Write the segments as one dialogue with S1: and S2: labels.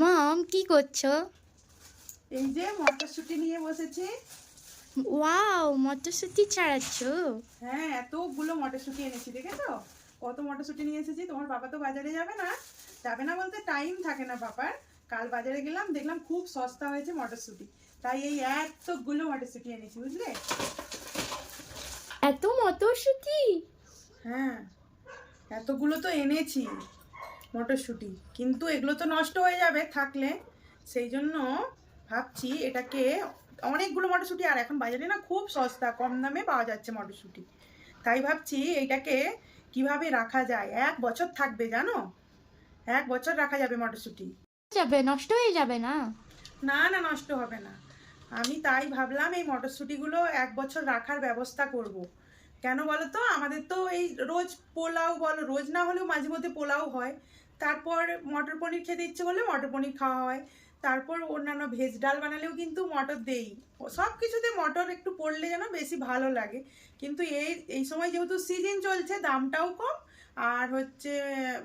S1: মম কি করছ?
S2: এই যে মটরশুঁটি নিয়ে বসেছি।
S1: ওয়াও মটরশুঁটি ছাড়াচ্ছ?
S2: হ্যাঁ এতগুলো মটরশুঁটি এনেছি দেখেছ? কত মটরশুঁটি নিয়ে এসেছি তোমার বাবা তো বাজারে যাবে না। যাবে না বলতে টাইম থাকে না বাবার। কাল বাজারে গেলাম দেখলাম খুব সস্তা হয়েছে মটরশুঁটি। তাই এই এতগুলো মটরশুঁটি এনেছি বুঝলে?
S1: এত মটরশুঁটি?
S2: হ্যাঁ এতগুলো তো এনেছি। মটরশুঁটি। কিন্তু এগুলো তো নষ্ট হয়ে যাবে থাকলে। সেই জন্য ভাবছি এটাকে অনেকগুলো মটরশুঁটি আর এখন বাজারে না খুব সস্তা কম দামে পাওয়া যাচ্ছে মটরশুঁটি। তাই ভাবছি এইটাকে কীভাবে রাখা যায়? এক বছর থাকবে জানো? এক বছর রাখা যাবে মটরশুঁটি।
S1: যাবে নষ্ট হয়ে যাবে না?
S2: না না নষ্ট হবে না। আমি তাই ভাবলাম এই মটরশুঁটিগুলো এক বছর রাখার ব্যবস্থা করব। কেন বলো তো আমাদের তো এই রোজ পোলাও বলো, রোজ না হলেও মাঝে মধ্যে পোলাও হয়। তারপর মটর পনির খেতে ইচ্ছে করলে মটর পনির খাওয়া হয়। তারপর অন্যান্য ভেজ ডাল বানালেও কিন্তু মটর দেই। সব কিছুতে মটর একটু পড়লে যেন বেশি ভালো লাগে। কিন্তু এই এই সময় যেহেতু সিজন চলছে, দামটাও কম। আর হচ্ছে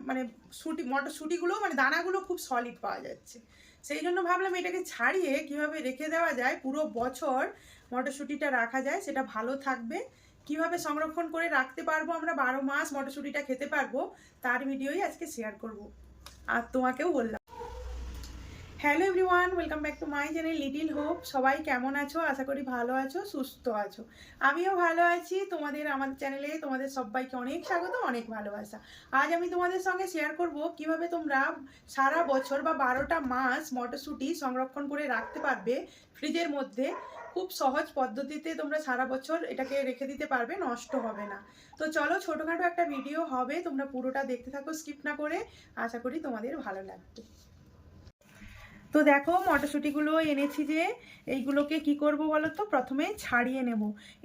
S2: মানে শুটি মটরশুঁটিগুলো মানে দানাগুলো খুব সলিড পাওয়া যাচ্ছে। সেই জন্য ভাবলাম এটাকে ছাড়িয়ে কীভাবে রেখে দেওয়া যায়, পুরো বছর মটরশুঁটিটা রাখা যায়, সেটা ভালো থাকবে। কীভাবে সংরক্ষণ করে রাখতে পারব, আমরা বারো মাস মটরশুঁটিটা খেতে পারব, তার ভিডিওই আজকে শেয়ার করব। আর তোমাকেও বললাম। Hello everyone welcome back to my channel little hope সবাই কেমন আছো? আশা করি ভালো আছো, সুস্থ আছো। আমিও ভালো আছি। তোমাদের আমাদের চ্যানেলে তোমাদের সবাইকে অনেক স্বাগত, অনেক ভালোবাসা। আজ আমি তোমাদের সঙ্গে শেয়ার করব কীভাবে তোমরা সারা বছর বা বারোটা মাস মটরশুঁটি সংরক্ষণ করে রাখতে পারবে ফ্রিজের মধ্যে। খুব সহজ পদ্ধতিতে তোমরা সারা বছর এটাকে রেখে দিতে পারবে, নষ্ট হবে না। তো চলো ছোটোখাটো একটা ভিডিও হবে, তোমরা পুরোটা দেখতে থাকো স্কিপ না করে। আশা করি তোমাদের ভালো লাগবে। তো দেখো, মটরশুঁটিগুলো এনেছি যে, এইগুলোকে কি করব বলো তো প্রথমে ছাড়িয়ে নেব।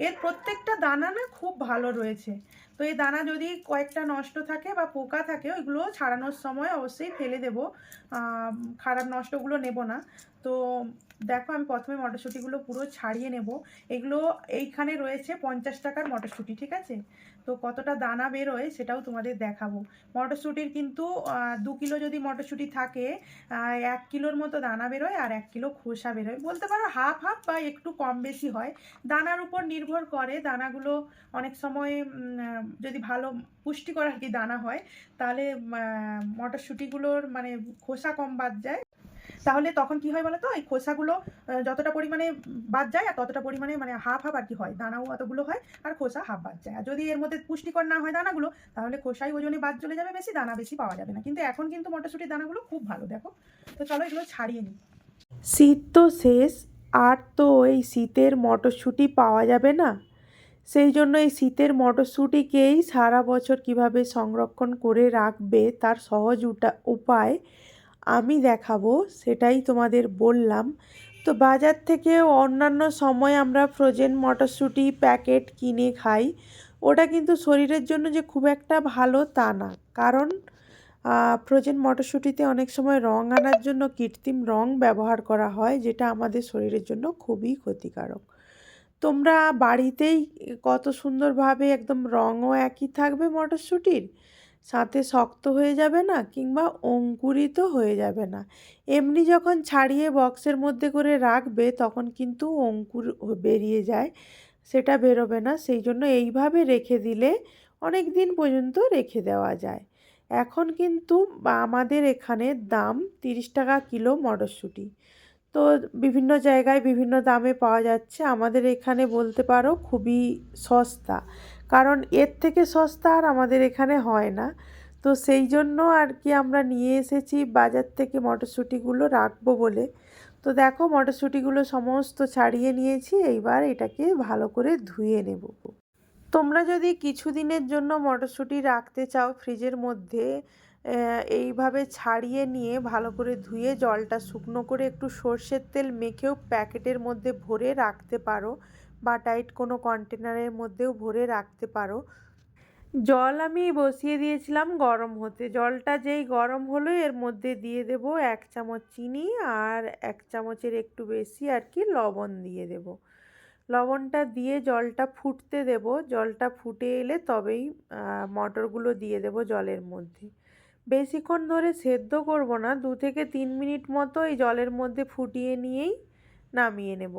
S2: এর প্রত্যেকটা দানা না খুব ভালো রয়েছে। তো এই দানা যদি কয়েকটা নষ্ট থাকে বা পোকা থাকে, ওইগুলো ছাড়ানোর সময় অবশ্যই ফেলে দেব। খারাপ নষ্টগুলো নেব না। তো দেখো আমি প্রথমে মটরশুঁটিগুলো পুরো ছাড়িয়ে নেব। এগুলো এইখানে রয়েছে পঞ্চাশ টাকার মটরশুঁটি, ঠিক আছে? তো কতটা দানা বেরোয় সেটাও তোমাদের দেখাবো। মটরশুঁটির কিন্তু দু কিলো যদি মটরশুঁটি থাকে এক কিলোর মতো দানা বেরোয় আর এক কিলো খোসা বেরোয়। বলতে পারো হাফ হাফ বা একটু কম বেশি হয়। দানার উপর নির্ভর করে দানাগুলো অনেক সময় যদি ভালো পুষ্টিকর আর কি দানা হয়, তাহলে মটরশুঁটিগুলোর মানে খোসা কম বাদ যায়। তাহলে তখন কি হয় বলো তো এই খোসাগুলো যতটা পরিমাণে বাদ যায় আর ততটা পরিমাণে মানে হাফ হাফ আর কি হয়। দানাও অতগুলো হয় আর খোসা হাফ বাদ যায়। আর যদি এর মধ্যে পুষ্টিকর না হয় দানাগুলো, তাহলে খোসাই ওজনে বাদ চলে যাবে বেশি, দানা বেশি পাওয়া যাবে না। কিন্তু এখন কিন্তু মটরশুঁটির দানাগুলো খুব ভালো, দেখো। তো চলো এগুলো ছাড়িয়ে নিই।
S3: শীত তো শেষ, আর তো এই শীতের মটরশুঁটি পাওয়া যাবে না। সেই জন্য এই শীতের মটরশুঁটিকেই সারা বছর কীভাবে সংরক্ষণ করে রাখবে, তার সহজ উপায় আমি দেখাবো, সেটাই তোমাদের বললাম। তো বাজার থেকে অন্যান্য সময় আমরা ফ্রোজেন মটরশুঁটি প্যাকেট কিনে খাই। ওটা কিন্তু শরীরের জন্য যে খুব একটা ভালো তা না। কারণ ফ্রোজেন মটরশুঁটিতে অনেক সময় রং আনার জন্য কৃত্রিম রং ব্যবহার করা হয়, যেটা আমাদের শরীরের জন্য খুবই ক্ষতিকারক। তোমরা বাড়িতেই কত সুন্দরভাবে একদম রঙও একই থাকবে মটরশুঁটির সাথে শক্ত হয়ে যাবে না কিংবা অঙ্কুরিত হয়ে যাবে না। এমনি যখন ছাড়িয়ে বক্সের মধ্যে করে রাখবে, তখন কিন্তু অঙ্কুর বেরিয়ে যায়। সেটা বেরোবে না। সেই জন্য এইভাবে রেখে দিলে অনেক দিন পর্যন্ত রেখে দেওয়া যায়। এখন কিন্তু আমাদের এখানে দাম তিরিশ টাকা কিলো মটরশুঁটি। তো বিভিন্ন জায়গায় বিভিন্ন দামে পাওয়া যাচ্ছে। আমাদের এখানে বলতে পারো খুবই সস্তা। কারণ এর থেকে সস্তা আর আমাদের এখানে হয় না। তো সেই জন্য আর কি আমরা নিয়ে এসেছি, বাজার থেকে মটরশুঁটিগুলো রাখব বলে। তো দেখো মটরশুঁটিগুলো সমস্ত ছাড়িয়ে নিয়েছি, এইবার এটাকে ভালো করে ধুয়ে নেব। তোমরা যদি কিছুদিনের জন্য মটরশুঁটি রাখতে চাও ফ্রিজের মধ্যে এইভাবে ছাড়িয়ে নিয়ে ভালো করে ধুয়ে জলটা শুকনো করে একটু সর্ষের তেল মেখেও প্যাকেটের মধ্যে ভরে রাখতে পারো। বা টাইট কোনো কন্টেনারের মধ্যেও ভরে রাখতে পারো। জল আমি বসিয়ে দিয়েছিলাম গরম হতে। জলটা যেই গরম হলো এর মধ্যে দিয়ে দেব এক চামচ চিনি আর এক চামচের একটু বেশি আর কি লবণ দিয়ে দেব। লবণটা দিয়ে জলটা ফুটতে দেব। জলটা ফুটে এলে তবেই মটরগুলো দিয়ে দেব জলের মধ্যে।
S2: বেশিক্ষণ ধরে সেদ্ধ করব না। দু থেকে তিন মিনিট মতো এই জলের মধ্যে ফুটিয়ে নিয়েই নামিয়ে নেব।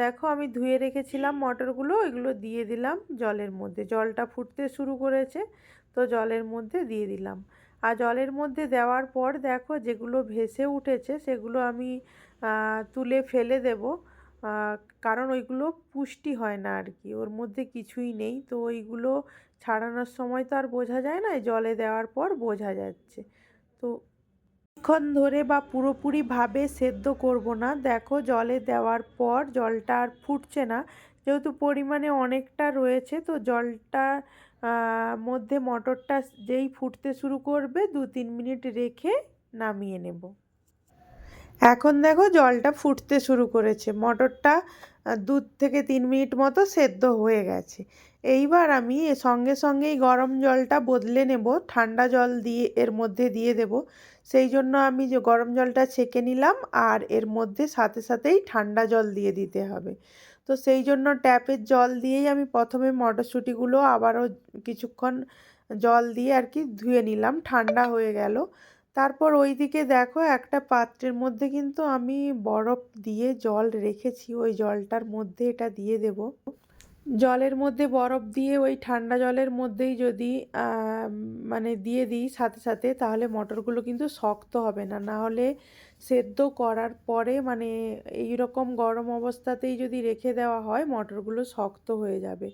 S2: দেখো আমি ধুয়ে রেখেছিলাম মটরগুলো, এগুলো দিয়ে দিলাম জলের মধ্যে। জলটা ফুটতে শুরু করেছে, তো জলের মধ্যে দিয়ে দিলাম। আর জলের মধ্যে দেওয়ার পর দেখো যেগুলো ভেসে উঠেছে সেগুলো আমি তুলে ফেলে দেব। কারণ ওইগুলো পুষ্টি হয় না আর কি, ওর মধ্যে কিছুই নেই। তো ওইগুলো ছাড়ানোর সময় তো আর বোঝা যায় না জলে দেওয়ার পর বোঝা যাচ্ছে। তো বেশিক্ষণ ধরে বা পুরোপুরিভাবে সেদ্ধ করব না। দেখো, জলে দেওয়ার পর জলটা আর ফুটছে না। যেহেতু পরিমাণে অনেকটা রয়েছে, তো জলটা মধ্যে মটরটা যেই ফুটতে শুরু করবে দু তিন মিনিট রেখে নামিয়ে নেব। এখন দেখো জলটা ফুটতে শুরু করেছে। মটরটা দু থেকে তিন মিনিট মতো সেদ্ধ হয়ে গেছে। এইবার আমি সঙ্গে সঙ্গেই গরম জলটা বদলে নেব। ঠান্ডা জল দিয়ে, এর মধ্যে দিয়ে দেব। সেই জন্য আমি যে গরম জলটা ছেঁকে নিলাম আর এর মধ্যে সাথে সাথেই ঠান্ডা জল দিয়ে দিতে হবে। তো সেই জন্য ট্যাপের জল দিয়েই আমি প্রথমে মটরশুঁটিগুলো আবারও কিছুক্ষণ জল দিয়ে আর কি ধুয়ে নিলাম। ঠান্ডা হয়ে গেল। তারপর ওইদিকে দেখো একটা পাত্রের মধ্যে কিন্তু আমি বরফ দিয়ে জল রেখেছি, ওই জলটার মধ্যে এটা দিয়ে দেব। জলের মধ্যে বরফ দিয়ে ওই ঠান্ডা জলের মধ্যেই যদি মানে দিয়ে দিই সাথে সাথে, তাহলে মটরগুলো কিন্তু শক্ত হবে না। না হলে সেদ্ধ করার পরে মানে এই রকম গরম অবস্থাতেই যদি রেখে দেওয়া হয়, মটরগুলো শক্ত হয়ে যাবে।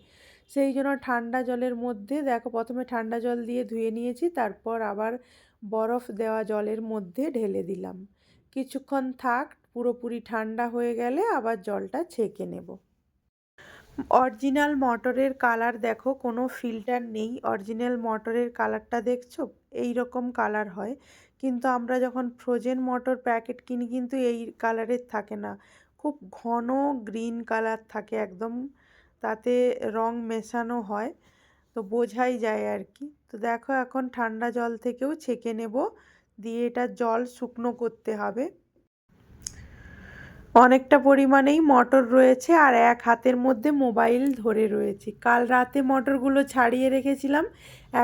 S2: সেই জন্য ঠান্ডা জলের মধ্যে, দেখো প্রথমে ঠান্ডা জল দিয়ে ধুয়ে নিয়েছি, তারপর আবার বরফ দেওয়া জলের মধ্যে ঢেলে দিলাম। কিছুক্ষণ থাক, পুরোপুরি ঠান্ডা হয়ে গেলে আবার জলটা ছেঁকে নেব। অরিজিনাল মটরের কালার দেখো, কোনো ফিল্টার নেই। অরিজিনাল মটরের কালারটা দেখছ? এই রকম কালার হয়। কিন্তু আমরা যখন ফ্রোজেন মটর প্যাকেট কিনি, কিন্তু এই কালারের থাকে না। খুব ঘন গ্রিন কালার থাকে একদম। তাতে রং মেশানো হয়। তো বোঝাই যায় আর কি। তো দেখো এখন ঠান্ডা জল থেকেও ছেঁকে নেব, দিয়ে এটা জল শুকনো করতে হবে। অনেকটা পরিমাণেই মটর রয়েছে আর এক হাতের মধ্যে মোবাইল ধরে রয়েছে। কাল রাতে মটরগুলো ছাড়িয়ে রেখেছিলাম,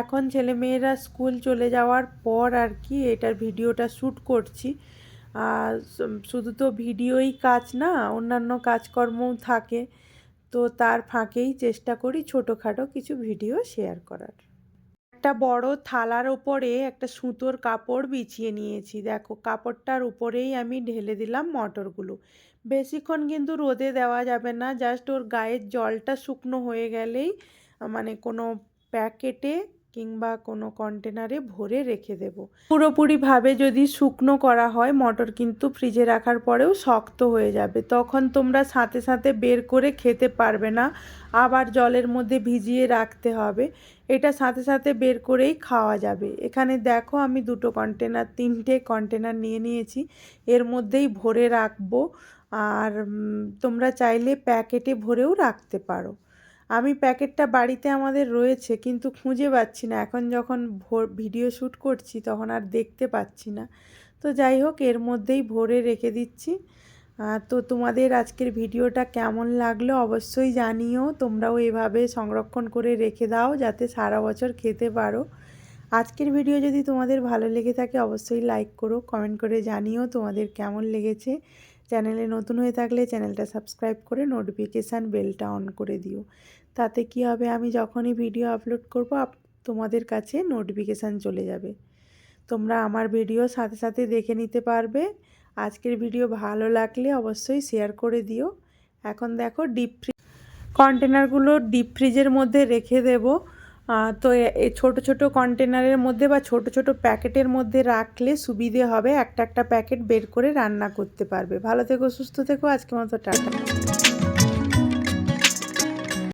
S2: এখন ছেলেমেয়েরা স্কুল চলে যাওয়ার পর আর কি এটার ভিডিওটা শ্যুট করছি। শুধু তো ভিডিওই কাজ না, অন্যান্য কাজকর্মও থাকে। তো তার ফাঁকেই চেষ্টা করি ছোটোখাটো কিছু ভিডিও শেয়ার করার। একটা বড় থালার ওপরে একটা সুতোর কাপড় বিছিয়ে নিয়েছি। দেখো, কাপড়টার উপরেই আমি ঢেলে দিলাম মটরগুলো। বেশিক্ষণ কিন্তু রোদে দেওয়া যাবে না, জাস্ট ওর গায়ের জলটা শুকনো হয়ে গেলেই মানে কোনো প্যাকেটে কিংবা কোনো কন্টেনারে ভরে রেখে দেব। পুরোপুরিভাবে যদি শুকনো করা হয়, মটর কিন্তু ফ্রিজে রাখার পরেও শক্ত হয়ে যাবে। তখন তোমরা সাথে সাথে বের করে খেতে পারবে না, আবার জলের মধ্যে ভিজিয়ে রাখতে হবে। এটা সাথে সাথে বের করেই খাওয়া যাবে। এখানে দেখো আমি দুটো কন্টেনার তিনটে কন্টেনার নিয়ে নিয়েছি। এর মধ্যেই ভরে রাখব। আর তোমরা চাইলে প্যাকেটে ভরেও রাখতে পারো। আমি প্যাকেটটা বাড়িতে আমাদের রয়েছে, কিন্তু খুঁজে পাচ্ছি না। এখন যখন ভোর ভিডিও শ্যুট করছি, তখন আর দেখতে পাচ্ছি না। তো যাই হোক, এর মধ্যেই ভরে রেখে দিচ্ছি। তো তোমাদের আজকের ভিডিওটা কেমন লাগল অবশ্যই জানিও। তোমরাও এভাবে সংরক্ষণ করে রেখে দাও, যাতে সারা বছর খেতে পারো। আজকের ভিডিও যদি তোমাদের ভালো লেগে থাকে, অবশ্যই লাইক করো, কমেন্ট করে জানিও তোমাদের কেমন লেগেছে। চ্যানেলে নতুন হয়ে থাকলে চ্যানেলটা সাবস্ক্রাইব করে নোটিফিকেশান বেলটা অন করে দিও। তাতে কি হবে? আমি যখনই ভিডিও আপলোড করব তোমাদের কাছে নোটিফিকেশান চলে যাবে। তোমরা আমার ভিডিও সাথে সাথে দেখে নিতে পারবে। আজকের ভিডিও ভালো লাগলে অবশ্যই শেয়ার করে দিও। এখন দেখো ডিপ ফ্রি কন্টেনারগুলো ডিপ ফ্রিজের মধ্যে রেখে দেব। তো ছোট ছোট কন্টেনারের মধ্যে বা ছোট ছোট প্যাকেটের মধ্যে রাখলে সুবিধে হবে। একটা একটা প্যাকেট বের করে রান্না করতে পারবে। ভালো থেকো, সুস্থ থেকো। আজকে মতো টাটা।